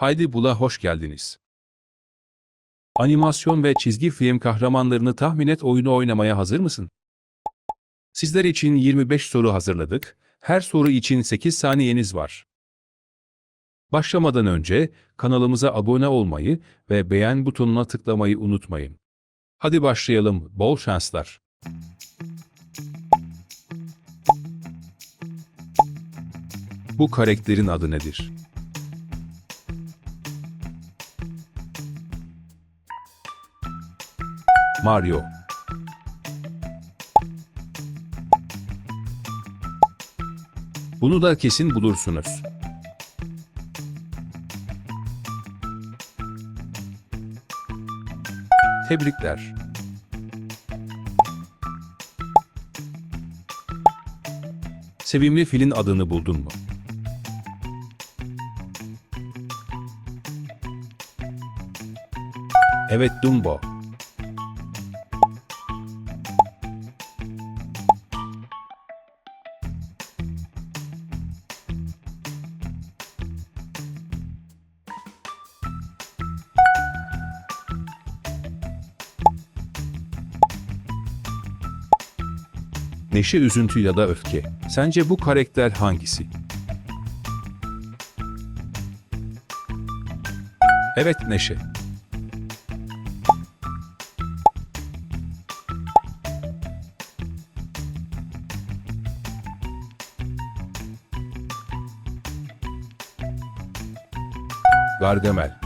Haydi Bula hoş geldiniz. Animasyon ve çizgi film kahramanlarını tahmin et oyunu oynamaya hazır mısın? Sizler için 25 soru hazırladık. Her soru için 8 saniyeniz var. Başlamadan önce kanalımıza abone olmayı ve beğen butonuna tıklamayı unutmayın. Hadi başlayalım. Bol şanslar. Bu karakterin adı nedir? Mario. Bunu da kesin bulursunuz. Tebrikler. Sevimli filin adını buldun mu? Evet Dumbo. Neşe, üzüntü ya da öfke. Sence bu karakter hangisi? Evet Neşe. Gargamel.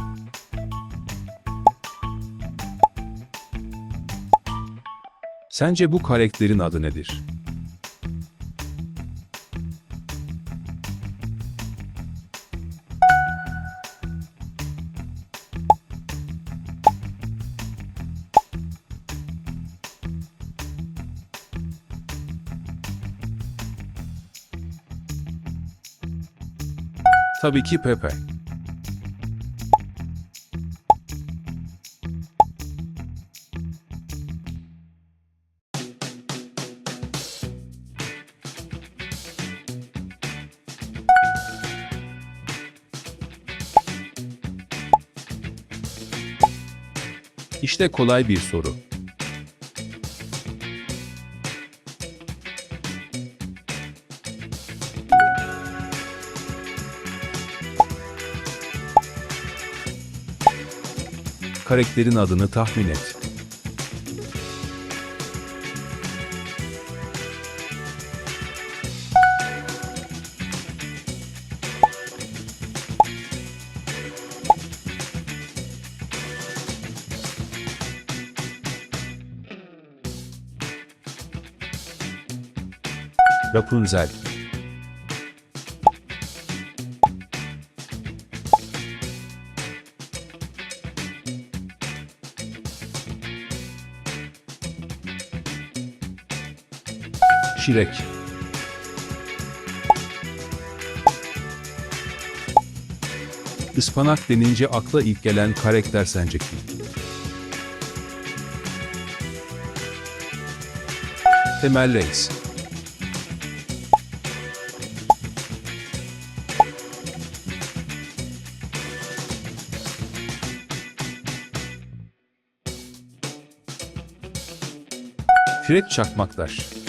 Sence bu karakterin adı nedir? Tabii ki Pepe. İşte kolay bir soru. Karakterin adını tahmin et. Rapunzel. Şirek. Ispanak denince akla ilk gelen karakter sence kim? Temel Reis. Fred Çakmaktaş.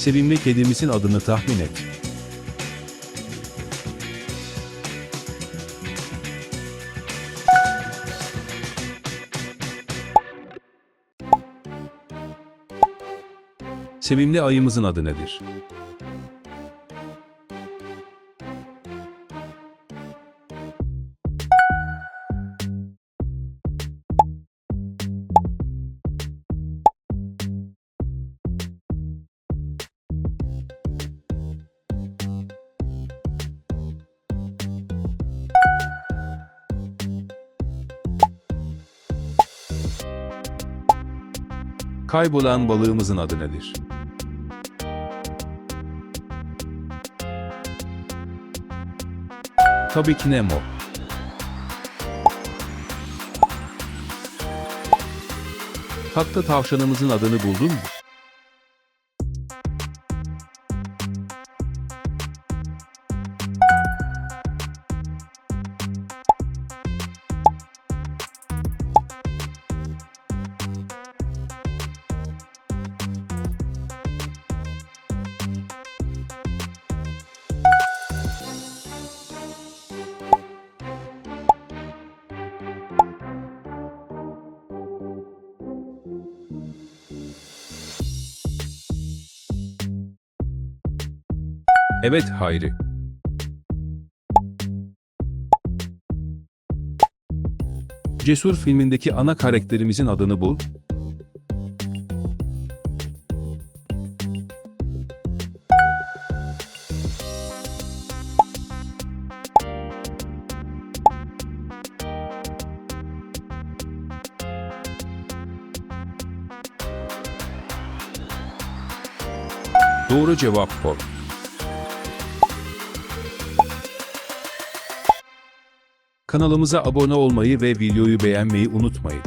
Sevimli kedimizin adını tahmin et. Sevimli ayımızın adı nedir? Kaybolan balığımızın adı nedir? Tabii ki Nemo. Tatlı tavşanımızın adını buldun mu? Evet Hayri. Cesur filmindeki ana karakterimizin adını bul. Doğru cevap bu. Kanalımıza abone olmayı ve videoyu beğenmeyi unutmayın.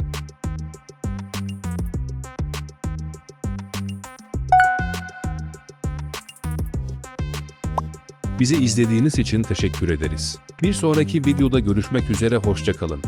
Bizi izlediğiniz için teşekkür ederiz. Bir sonraki videoda görüşmek üzere hoşçakalın.